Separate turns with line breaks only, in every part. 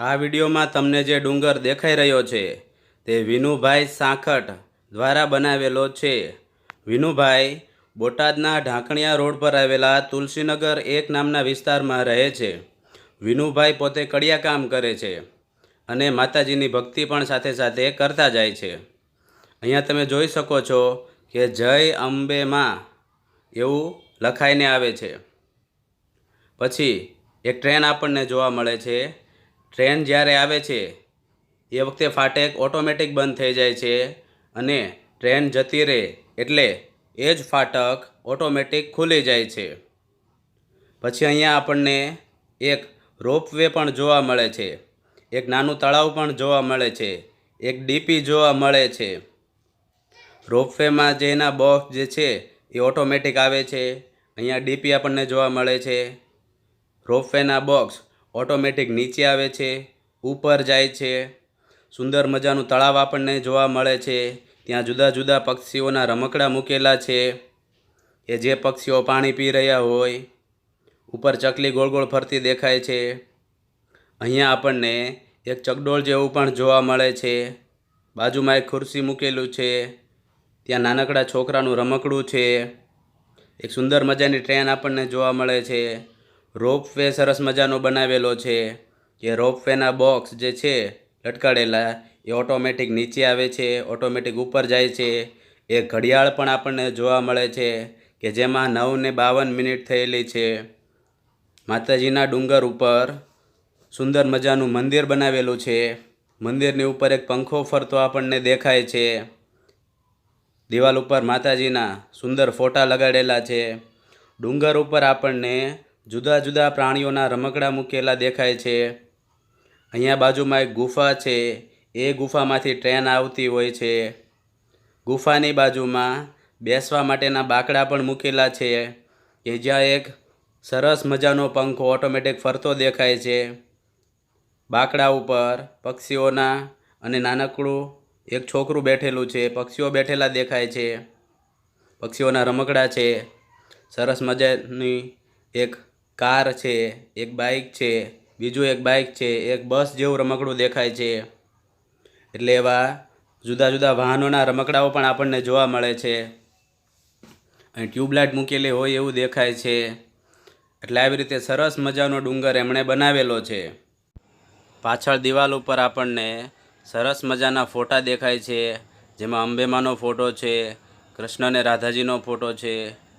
આ વિડીયોમાં તમને જે ડુંગર દેખાઈ રહ્યો છે, તે વિનુભાઈ સાંખટ દ્વારા બનાવેલો છે. વિનુભાઈ બોટાદના ઢાંકણિયા રોડ પર આવેલા તુલસીનગર એક નામના વિસ્તારમાં રહે છે. વિનુભાઈ પોતે કડિયા કામ કરે છે અને માતાજીની ભક્તિ પણ સાથે સાથે કરતા જાય છે. અહીંયા તમે જોઈ શકો છો કે જય અંબેમાં એવું લખાઈને આવે છે. પછી એક ટ્રેન આપણને જોવા મળે છે ટ્રેન જ્યારે આવે છે, એ વખતે ફાટક ઓટોમેટિક બંધ થઈ જાય છે અને ટ્રેન જતી રહે એટલે એ જ ફાટક ઓટોમેટિક ખુલી જાય છે. પછી અહીંયા આપણને એક રોપવે પણ જોવા મળે છે, એક નાનું તળાવ પણ જોવા મળે છે, એક ડીપી જોવા મળે છે. રોપવેમાં જે એના બોક્સ જે છે, એ ઓટોમેટિક આવે છે, અહીંયા ડીપી આપણને જોવા મળે છે. રોપવેના બોક્સ ઓટોમેટિક નીચે આવે છે, ઉપર જાય છે. સુંદર મજાનું તળાવ આપણને જોવા મળે છે. ત્યાં જુદા જુદા પક્ષીઓના રમકડા મૂકેલા છે. કે જે પક્ષીઓ પાણી પી રહ્યા હોય, ઉપર ચકલી ગોળ ગોળ ફરતી દેખાય છે. અહીંયા આપણને એક ચકડોળ જેવું પણ જોવા મળે છે. બાજુમાં એક ખુરશી મૂકેલું છે. ત્યાં નાનકડા છોકરાનું રમકડું છે. એક સુંદર મજાની ટ્રેન આપણને જોવા મળે છે. રોપવે સરસ મજાનો બનાવેલો છે. કે રોપવેના બોક્સ જે છે લટકાડેલા, એ ઓટોમેટિક નીચે આવે છે, ઓટોમેટિક ઉપર જાય છે. એ ઘડિયાળ પણ આપણને જોવા મળે છે કે જેમાં નવ ને બાવન મિનિટ થયેલી છે. માતાજીના ડુંગર ઉપર સુંદર મજાનું મંદિર બનાવેલું છે. મંદિરની ઉપર એક પંખો ફરતો આપણને દેખાય છે. દિવાલ ઉપર માતાજીના સુંદર ફોટા લગાડેલા છે. ડુંગર ઉપર આપણને જુદા જુદા પ્રાણીઓના રમકડા મૂકેલા દેખાય છે. અહીંયા બાજુમાં એક ગુફા છે. એ ગુફામાંથી ટ્રેન આવતી હોય છે. ગુફાની બાજુમાં બેસવા માટેના બાકડા પણ મૂકેલા છે. કે જ્યાં એક સરસ મજાનો પંખો ઓટોમેટિક ફરતો દેખાય છે. બાકડા ઉપર પક્ષીઓના અને નાનકડું એક છોકરું બેઠેલું છે. પક્ષીઓ બેઠેલા દેખાય છે. પક્ષીઓના રમકડા છે. સરસ મજાની એક કાર છે, એક બાઇક છે, બીજું એક બાઇક છે, એક બસ જેવું રમકડું દેખાય છે. એટલે એવા જુદા જુદા વાહનોના રમકડાઓ પણ આપણને જોવા મળે છે. અને ટ્યુબલાઇટ મૂકેલી હોય એવું દેખાય છે. એટલે આવી રીતે સરસ મજાનો ડુંગર એમણે બનાવેલો છે. પાછળ દિવાલ ઉપર આપણને સરસ મજાના ફોટા દેખાય છે. જેમાં અંબેમાનો ફોટો છે, કૃષ્ણ અને રાધાજીનો ફોટો છે.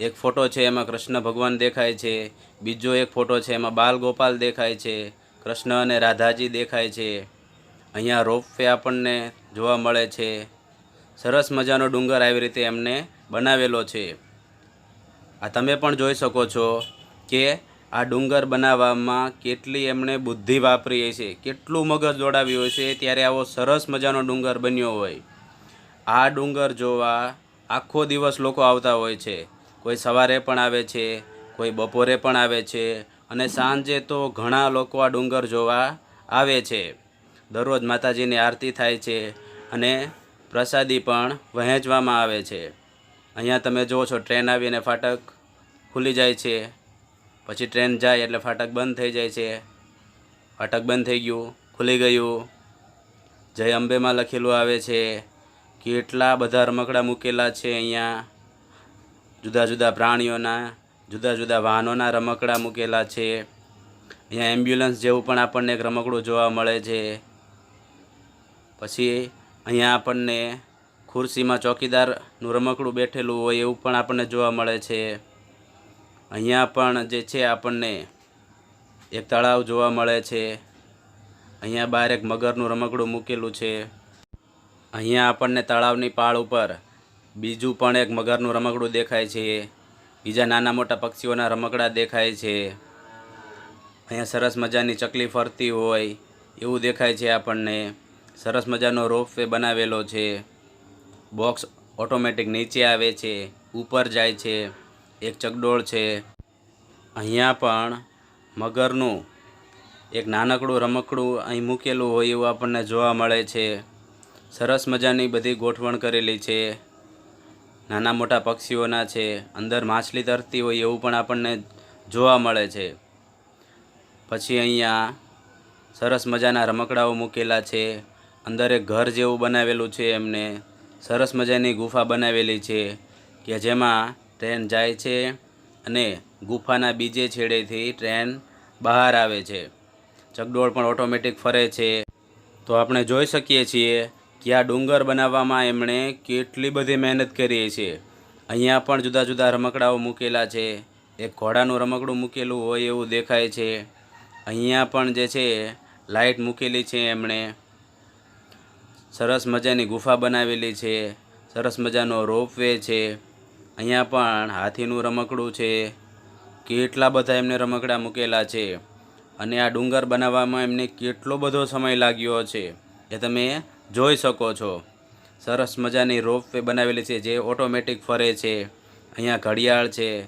એક ફોટો છે એમાં કૃષ્ણ ભગવાન દેખાય છે. બીજો એક ફોટો છે એમાં બાલ ગોપાલ દેખાય છે. કૃષ્ણ અને રાધાજી દેખાય છે. અહીંયા રોપવે આપણને જોવા મળે છે. સરસ મજાનો ડુંગર આવી રીતે એમને બનાવેલો છે. આ તમે પણ જોઈ શકો છો કે આ ડુંગર બનાવવામાં કેટલી એમણે બુદ્ધિ વાપરી હશે, કેટલું મગજ દોડાવ્યું હશે, ત્યારે આવો સરસ મજાનો ડુંગર બન્યો હોય. આ ડુંગર જોવા આખો દિવસ લોકો આવતા હોય છે. કોઈ સવારે પણ આવે છે, કોઈ બપોરે પણ આવે છે અને સાંજે તો ઘણા લોકો આ ડુંગર જોવા આવે છે. દરરોજ માતાજીની આરતી થાય છે અને પ્રસાદી પણ વહેંચવામાં આવે છે. અહીંયા તમે જુઓ છો, ટ્રેન આવીને ફાટક ખુલી જાય છે. પછી ટ્રેન જાય એટલે ફાટક બંધ થઈ જાય છે. ફાટક બંધ થઈ ગયું, ખુલી ગયું. જય અંબેમાં લખેલું આવે છે, કેટલા બધા રમકડા મૂકેલા છે અહીંયા. જુદા જુદા પ્રાણીઓના, જુદા જુદા વાહનોના રમકડા મૂકેલા છે. અહીંયા એમ્બ્યુલન્સ જેવું પણ આપણને એક રમકડું જોવા મળે છે. પછી અહીંયા આપણને ખુરશીમાં ચોકીદારનું રમકડું બેઠેલું હોય એવું પણ આપણને જોવા મળે છે. અહીંયા પણ જે છે આપણને એક તળાવ જોવા મળે છે. અહીંયા બહાર એક મગરનું રમકડું મૂકેલું છે. અહીંયા આપણને તળાવની પાળ ઉપર બીજું પણ એક મગરનું રમકડું દેખાય છે. બીજા નાના મોટા પક્ષીઓના રમકડા દેખાય છે. અહીંયા સરસ મજાની ચકલી ફરતી હોય એવું દેખાય છે આપણને. સરસ મજાનો રોપવે બનાવેલો છે. બોક્સ ઓટોમેટિક નીચે આવે છે, ઉપર જાય છે, એક ચકડોળ છે. અહીંયા પણ મગરનું એક નાનકડું રમકડું અહીં મૂકેલું હોય એવું આપણને જોવા મળે છે. સરસ મજાની બધી ગોઠવણ કરેલી છે. નાના મોટા પક્ષીઓના છે, અંદર માછલી તરતી હોય એવું પણ આપણને જોવા મળે છે. પછી અહીંયા સરસ મજાના રમકડાઓ મૂકેલા છે, અંદર એક ઘર જેવું બનાવેલું છે એમને. સરસ મજાની ગુફા બનાવેલી છે કે જેમાં ટ્રેન જાય છે અને ગુફાના બીજે છેડેથી ટ્રેન બહાર આવે છે. ચકડોળ પણ ઓટોમેટિક ફરે છે. તો આપણે જોઈ શકીએ છીએ કે આ ડુંગર બનાવવામાં એમણે કેટલી બધી મહેનત કરી છે. અહીંયા પણ જુદા જુદા રમકડાઓ મૂકેલા છે. એક ઘોડાનું રમકડું મૂકેલું હોય એવું દેખાય છે. અહીંયા પણ જે છે લાઇટ મૂકેલી છે એમણે. સરસ મજાની ગુફા બનાવેલી છે. સરસ મજાનો રોપવે છે. અહીંયા પણ હાથીનું રમકડું છે. કેટલા બધા એમને રમકડા મૂકેલા છે. અને આ ડુંગર બનાવવામાં એમને કેટલો બધો સમય લાગ્યો છે. એ તમે જોઈ શકો છો. સરસ મજાની રોપવે બનાવેલી છે, જે ઓટોમેટિક ફરે છે. અહીંયા ઘડિયાળ છે.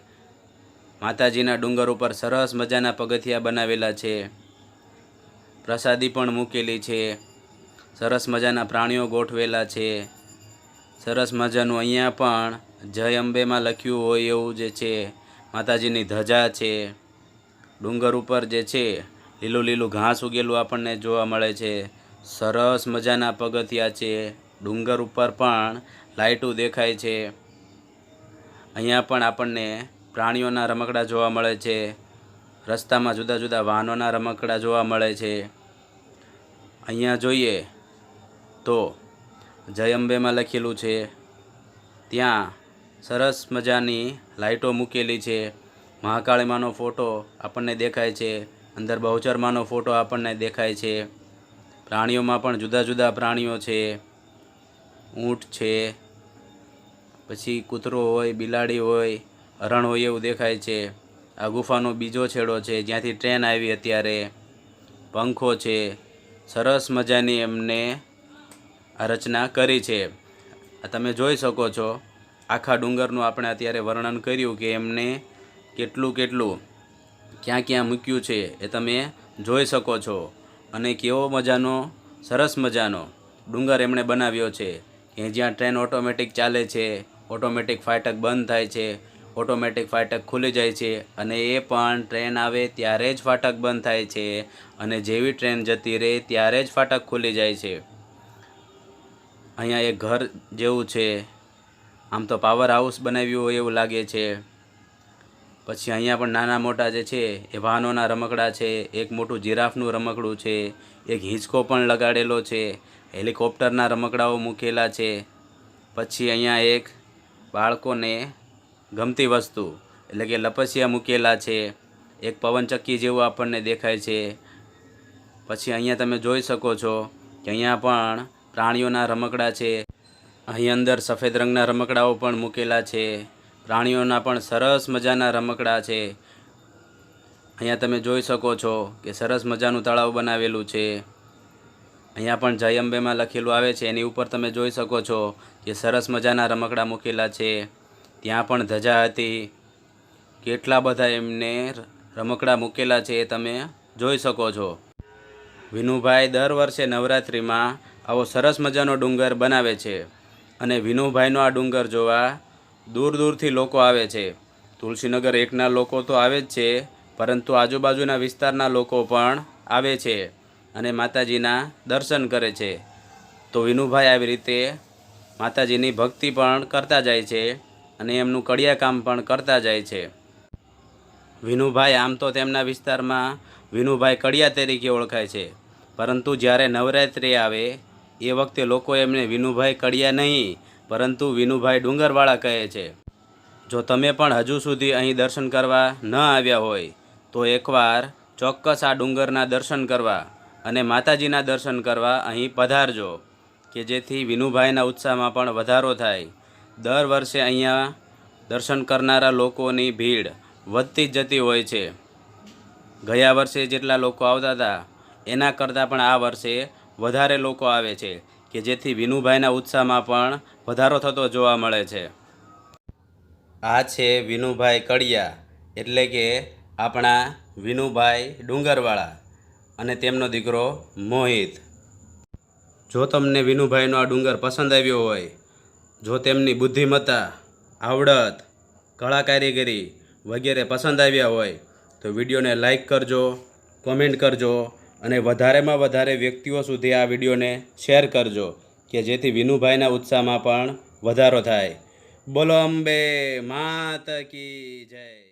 માતાજીના ડુંગર ઉપર સરસ મજાના પગથિયા બનાવેલા છે. પ્રસાદી પણ મૂકેલી છે. સરસ મજાના પ્રાણીઓ ગોઠવેલા છે. સરસ મજાનું અહીંયા પણ જય અંબેમાં લખ્યું હોય એવું જે છે, માતાજીની ધજા છે. ડુંગર ઉપર જે છે, લીલું લીલું ઘાસ ઉગેલું આપણને જોવા મળે છે. સરસ મજાના પગથિયા છે. ડુંગર ઉપર પણ લાઇટો દેખાય છે. અહીંયા પણ આપણને પ્રાણીઓના રમકડા જોવા મળે છે. રસ્તામાં જુદા જુદા વાહનોના રમકડા જોવા મળે છે. અહીંયા જોઈએ તો જય અંબેમાં લખેલું છે, ત્યાં સરસ મજાની લાઇટો મૂકેલી છે. મહાકાળીમાનો ફોટો આપણને દેખાય છે. અંદર બહુચરમાનો ફોટો આપણને દેખાય છે. પ્રાણીઓમાં પણ જુદા જુદા પ્રાણીઓ છે, ઊંટ છે, પછી કૂતરો હોય, બિલાડી હોય, હરણ હોય એવું દેખાય છે. આ ગુફાનો બીજો છેડો છે, જ્યાંથી ટ્રેન આવી અત્યારે. પંખો છે, સરસ મજાની એમને આ રચના કરી છે. આ તમે જોઈ શકો છો, આખા ડુંગરનું આપણે અત્યારે વર્ણન કર્યું કે એમને કેટલું કેટલું ક્યાં ક્યાં મૂક્યું છે એ તમે જોઈ શકો છો. અને કેવો મજાનો, સરસ મજાનો ડુંગર એમણે બનાવ્યો છે કે જ્યાં ટ્રેન ઓટોમેટિક ચાલે છે, ઓટોમેટિક ફાટક બંધ થાય છે, ઓટોમેટિક ફાટક ખુલી જાય છે અને એ પણ ટ્રેન આવે ત્યારે જ ફાટક બંધ થાય છે અને જેવી ટ્રેન જતી રહે ત્યારે જ ફાટક ખુલી જાય છે. અહીંયા એક ઘર જેવું છે. આમ તો પાવર હાઉસ બનાવ્યું હોય એવું લાગે છે. પછી અહીંયા પણ નાના મોટા જે છે, એ વાહનોના રમકડા છે, એક મોટું જીરાફનું રમકડું છે, એક હિંચકો પણ લગાડેલો છે, હેલિકોપ્ટરના રમકડાઓ મૂકેલા છે. પછી અહીંયા એક બાળકોને ગમતી વસ્તુ, એટલે કે લપસિયા મૂકેલા છે, એક પવનચક્કી જેવું આપણને દેખાય છે. પછી અહીંયા તમે જોઈ શકો છો કે અહીંયા પણ પ્રાણીઓના રમકડા છે. અહીં અંદર સફેદ રંગના રમકડાઓ પણ મૂકેલા છે. પ્રાણીઓના પણ સરસ મજાના રમકડા છે. અહીંયા તમે જોઈ શકો છો કે સરસ મજાનું તળાવ બનાવેલું છે. અહીંયા પણ જય અંબેમાં લખેલું આવે છે. એની ઉપર તમે જોઈ શકો છો કે સરસ મજાના રમકડા મૂકેલા છે. ત્યાં પણ ધજા હતી. કેટલા બધા એમને રમકડા મૂકેલા છે એ તમે જોઈ શકો છો. વિનુભાઈ દર વર્ષે નવરાત્રિમાં આવો સરસ મજાનો ડુંગર બનાવે છે. અને વિનુભાઈનો આ ડુંગર જોવા દૂર દૂરથી લોકો આવે છે. તુલસીનગર એકના લોકો તો આવે જ છે, પરંતુ આજુબાજુના વિસ્તારના લોકો પણ આવે છે અને માતાજીના દર્શન કરે છે. તો વિનુભાઈ આવી રીતે માતાજીની ભક્તિ પણ કરતા જાય છે અને એમનું કડિયા કામ પણ કરતા જાય છે. વિનુભાઈ આમ તો તેમના વિસ્તારમાં વિનુભાઈ કડિયા તરીકે ઓળખાય છે, પરંતુ જ્યારે નવરાત્રિ આવે, એ વખતે લોકો એમને વિનુભાઈ કડિયા નહીં પરંતુ વિનુભાઈ ડુંગરવાળા કહે છે, જો તમે પણ હજુ સુધી અહીં દર્શન કરવા ન આવ્યા હોય, તો એકવાર ચોક્કસ આ ડુંગરના દર્શન કરવા અને માતાજીના દર્શન કરવા અહીં પધારજો, કે જેથી વિનુભાઈના ઉત્સાહમાં પણ વધારો થાય. દર વર્ષે અહીંયા દર્શન કરનારા લોકોની ભીડ વધતી જ જતી હોય છે. ગયા વર્ષે જેટલા લોકો આવતા હતા, એના કરતાં પણ આ વર્ષે વધારે લોકો આવે છે. કે જેથી વિનુભાઈના ઉત્સાહમાં પણ વધારો થતો જોવા મળે છે. આ છે વિનુભાઈ કડિયા, એટલે કે આપણા વિનુભાઈ ડુંગરવાળા અને તેમનો દીકરો મોહિત. જો તમને વિનુભાઈનો આ ડુંગર પસંદ આવ્યો હોય, જો તેમની બુદ્ધિમત્તા, આવડત, કળા કારીગરી વગેરે પસંદ આવ્યા હોય, તો વિડીયોને લાઈક કરજો, કોમેન્ટ કરજો અને વધારેમાં વધારે વ્યક્તિઓ સુધી આ વિડીયોને શેર કરજો, કે જેથી વિનુભાઈના ઉત્સાહમાં પણ વધારો થાય. બોલો અંબે, માત કી જય.